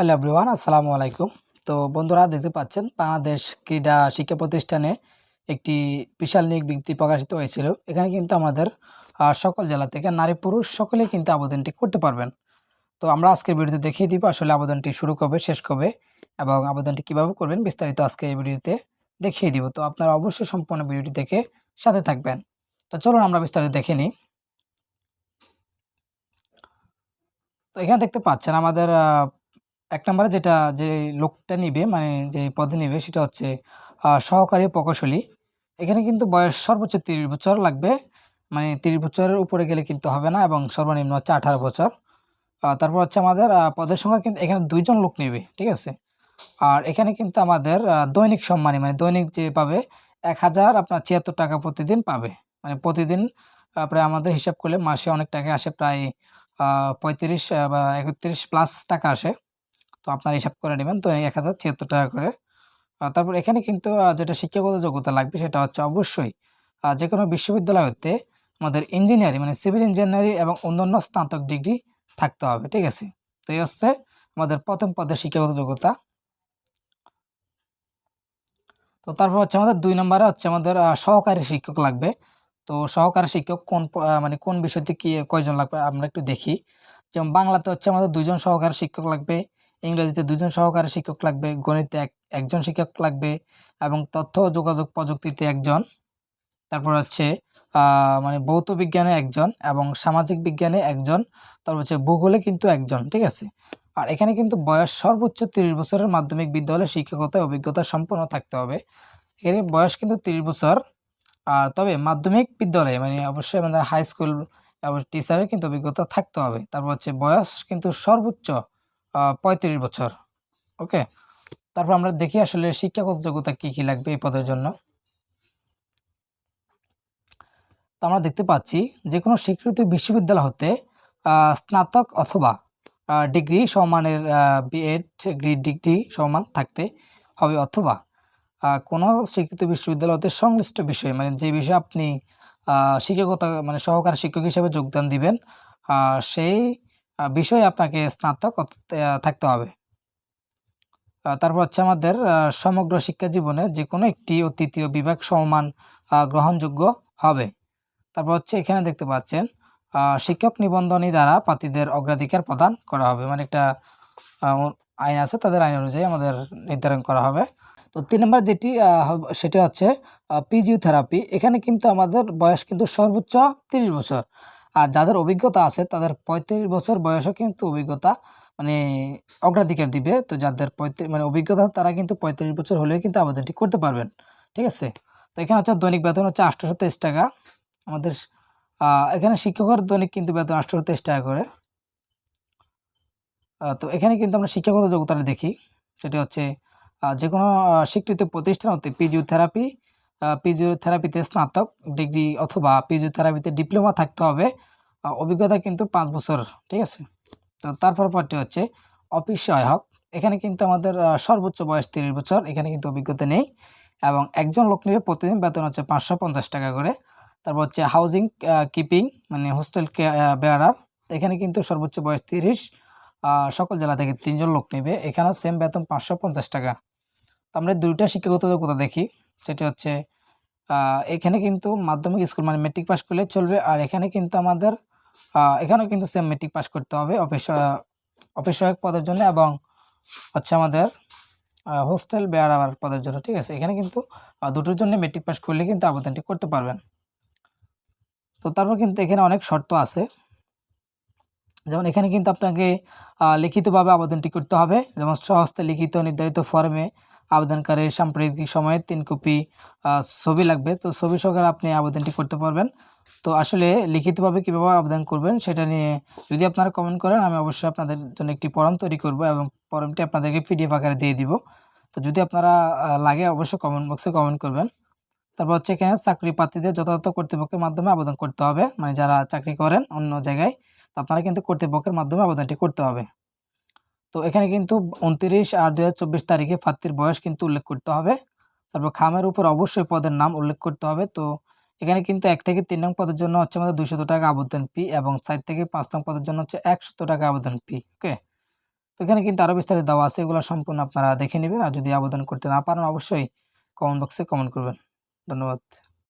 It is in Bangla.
হ্যালো এভরিওয়ান আসসালামু আলাইকুম। তো বন্ধুরা, দেখতে পাচ্ছেন, বাংলাদেশ ক্রীড়া শিক্ষা প্রতিষ্ঠানে একটি বিশাল নিয়োগ বিজ্ঞপ্তি প্রকাশিত হয়েছিল। এখানে কিন্তু আমাদের সকল জেলা থেকে নারী পুরুষ সকলেই কিন্তু আবেদনটি করতে পারবেন। তো আমরা আজকের ভিডিওতে দেখিয়ে দিব আসলে আবেদনটি শুরু কবে, শেষ কবে এবং আবেদনটি কীভাবে করবেন, বিস্তারিত আজকে এই ভিডিওতে দেখিয়ে দিব। তো আপনারা অবশ্যই সম্পূর্ণ ভিডিওটি দেখে সাথে থাকবেন। তো চলুন আমরা বিস্তারিত দেখে নিই। তো এখানে দেখতে পাচ্ছেন, আমাদের এক নম্বরে যেটা যে লোকটা নিবে মানে যে পদে নিবে, সেটা হচ্ছে সহকারী প্রকৌশলী। এখানে কিন্তু বয়স সর্বোচ্চ তিরিশ বছর লাগবে। মানে তিরিশ বছরের উপরে গেলে কিন্তু হবে না এবং সর্বনিম্ন হচ্ছে আঠারো বছর। তারপর হচ্ছে আমাদের পদের সংখ্যা কিন্তু এখানে দুইজন লোক নেবে, ঠিক আছে? আর এখানে কিন্তু আমাদের দৈনিক সম্মানী মানে দৈনিক যে পাবে, এক হাজার আপনার ছিয়াত্তর টাকা প্রতিদিন পাবে। মানে প্রতিদিন প্রায় আমাদের হিসাব করলে মাসে অনেক টাকা আসে, প্রায় পঁয়ত্রিশ বা একত্রিশ প্লাস টাকা আসে। তো আপনার হিসাব করে নেবেন। তো এক হাজার ছিয়াত্তর টাকা করে। তারপর এখানে কিন্তু যেটা শিক্ষাগত যোগ্যতা লাগবে সেটা হচ্ছে অবশ্যই যে কোনো বিশ্ববিদ্যালয় হতে আমাদের ইঞ্জিনিয়ারিং মানে সিভিল ইঞ্জিনিয়ারিং এবং অন্যান্য স্নাতক ডিগ্রি থাকতে হবে, ঠিক আছে? তো এই হচ্ছে আমাদের প্রথম পদের শিক্ষাগত যোগ্যতা। তো তারপর হচ্ছে আমাদের দুই নম্বরে হচ্ছে আমাদের সহকারী শিক্ষক লাগবে। তো সহকারী শিক্ষক কোন মানে কোন বিষয়তে কি, কয়জন লাগবে আমরা একটু দেখি। যেমন বাংলাতে হচ্ছে আমাদের দুজন সহকারী শিক্ষক লাগবে। ইংরেজিতে দুজন সহকারী শিক্ষক লাগবে, গণিতে এক, একজন শিক্ষক লাগবে এবং তথ্য ও যোগাযোগ প্রযুক্তিতে একজন। তারপর হচ্ছে মানে ভৌত বিজ্ঞানে একজন এবং সামাজিক বিজ্ঞানে একজন। তারপর হচ্ছে ভূগোলে কিন্তু একজন, ঠিক আছে? আর এখানে কিন্তু বয়স সর্বোচ্চ তিরিশ বছরের মাধ্যমিক বিদ্যালয়ের শিক্ষকতায় অভিজ্ঞতা সম্পন্ন থাকতে হবে। এখানে বয়স কিন্তু তিরিশ বছর। আর তবে মাধ্যমিক বিদ্যালয়ে মানে অবশ্যই আমাদের হাই স্কুল এবং টিচারের কিন্তু অভিজ্ঞতা থাকতে হবে। তারপর হচ্ছে বয়স কিন্তু সর্বোচ্চ পঁয়ত্রিশ বছর, ওকে? তারপর আমরা দেখি আসলে শিক্ষাগত যোগ্যতা কী কী লাগবে এই পদের জন্য। তো আমরা দেখতে পাচ্ছি যে কোনো স্বীকৃত বিশ্ববিদ্যালয় হতে স্নাতক অথবা ডিগ্রি সমানের বিএড গ্রেড ডিগ্রি সমান থাকতে হবে অথবা কোনো স্বীকৃত বিশ্ববিদ্যালয় হতে সংশ্লিষ্ট বিষয় মানে যে বিষয়ে আপনি শিক্ষকতা মানে সহকারী শিক্ষক হিসেবে যোগদান দিবেন সেই বিষয়ে আপনাকে স্নাতক থাকতে হবে। তারপর হচ্ছে আমাদের সমগ্র শিক্ষা জীবনে যে কোনো একটি ও তৃতীয় বিভাগ সমমান গ্রহণযোগ্য হবে। তারপর হচ্ছে এখানে দেখতে পাচ্ছেন শিক্ষক নিবন্ধনী দ্বারা প্রার্থীদের অগ্রাধিকার প্রদান করা হবে। মানে একটা আইন আছে, তাদের আইন অনুযায়ী আমাদের নির্ধারণ করা হবে। তো তিন নম্বর যেটি সেটা হচ্ছে পিজিও থেরাপি এখানে কিন্তু আমাদের বয়স কিন্তু সর্বোচ্চ তিরিশ বছর। আর যাদের অভিজ্ঞতা আছে, তাদের পঁয়ত্রিশ বছর বয়সও কিন্তু অভিজ্ঞতা মানে অগ্রাধিকার দিবে। তো যাদের পঁয়ত্রিশ মানে অভিজ্ঞতা, তারা কিন্তু পঁয়ত্রিশ বছর হলেও কিন্তু আবেদনটি করতে পারবেন। ঠিক আছে? তো এখানে হচ্ছে দৈনিক বেতন হচ্ছে আটশোশো তেইশ টাকা। আমাদের এখানে শিক্ষকের দৈনিক কিন্তু বেতন আটশোশো তেইশ টাকা করে। তো এখানে কিন্তু আমরা শিক্ষাগত যোগ্যতাটা দেখি। সেটি হচ্ছে যে কোনো স্বীকৃত প্রতিষ্ঠান হতে ফিজিওথেরাপি ফিজিওথেরাপিতে স্নাতক ডিগ্রি অথবা ফিজিওথেরাপিতে ডিপ্লোমা থাকতে হবে। অভিজ্ঞতা কিন্তু পাঁচ বছর ঠিক আছে? তো তারপর পরটি হচ্ছে অফিস সহায়ক। এখানে কিন্তু আমাদের সর্বোচ্চ বয়স তিরিশ বছর, এখানে কিন্তু অভিজ্ঞতা নেই। এবং একজন লোক নেবে প্রতিদিন বেতন হচ্ছে পাঁচশো পঞ্চাশ টাকা করে। তারপর হচ্ছে হাউজিং কিপিং মানে হোস্টেল বেয়ারার এখানে কিন্তু সর্বোচ্চ বয়স তিরিশ সকল জেলা থেকে তিনজন লোক নেবে। এখানেও সেম বেতন পাঁচশো পঞ্চাশ টাকা। তো আমরা দুইটা শিক্ষাগত যোগ্যতা দেখি। সেটি হচ্ছে এখানে কিন্তু মাধ্যমিক স্কুল মানে মেট্রিক পাস করলে চলবে। আর এখানে কিন্তু আমাদের এখানেও কিন্তু সেম মেট্রিক পাস করতে হবে অফিস অফিস পদের জন্য এবং হচ্ছে আমাদের হোস্টেল বেয়ার বেয়ারাবার পদের জন্য, ঠিক আছে? এখানে কিন্তু দুটোর জন্য মেট্রিক পাস করলে কিন্তু আবেদনটি করতে পারবেন। তো তারপর কিন্তু এখানে অনেক শর্ত আছে। যেমন এখানে কিন্তু আপনাকে লিখিতভাবে আবেদনটি করতে হবে। যেমন স্বহস্তে লিখিত নির্ধারিত ফর্মে আবেদনকারীর সাম্প্রতিক সময়ে তিন কপি ছবি লাগবে। তো ছবি সহকারে আপনি আবেদনটি করতে পারবেন। তো আসলে লিখিতভাবে কীভাবে আবেদন করবেন সেটা নিয়ে যদি আপনারা কমেন্ট করেন, আমি অবশ্যই আপনাদের জন্য একটি ফর্ম তৈরি করব এবং ফর্মটি আপনাদেরকে পিডিএফ আকারে দিয়ে দিব। তো যদি আপনারা লাগে অবশ্যই কমেন্ট বক্সে কমেন্ট করবেন। তারপর হচ্ছে এখানে চাকরি প্রার্থীদের যথাযথ কর্তৃপক্ষের মাধ্যমে আবেদন করতে হবে। মানে যারা চাকরি করেন অন্য জায়গায়, তো আপনারা কিন্তু কর্তৃপক্ষের মাধ্যমে আবেদনটি করতে হবে। তো এখানে কিন্তু উনত্রিশ আট দু তারিখে প্রার্থীর বয়স কিন্তু উল্লেখ করতে হবে। তারপর খামের উপর অবশ্যই পদের নাম উল্লেখ করতে হবে। তো এখানে কিন্তু এক থেকে তিন নং পদের জন্য হচ্ছে আমাদের দুশত টাকা আবেদন ফি এবং চার থেকে পাঁচ নং পদের জন্য হচ্ছে একশত টাকা আবেদন ফি ওকে তো এখানে কিন্তু আরও বিস্তারিত দেওয়া আছে, এগুলো সম্পূর্ণ আপনারা দেখে নেবেন। আর যদি আবেদন করতে না পারেন, অবশ্যই কমেন্ট বক্সে কমেন্ট করবেন। ধন্যবাদ।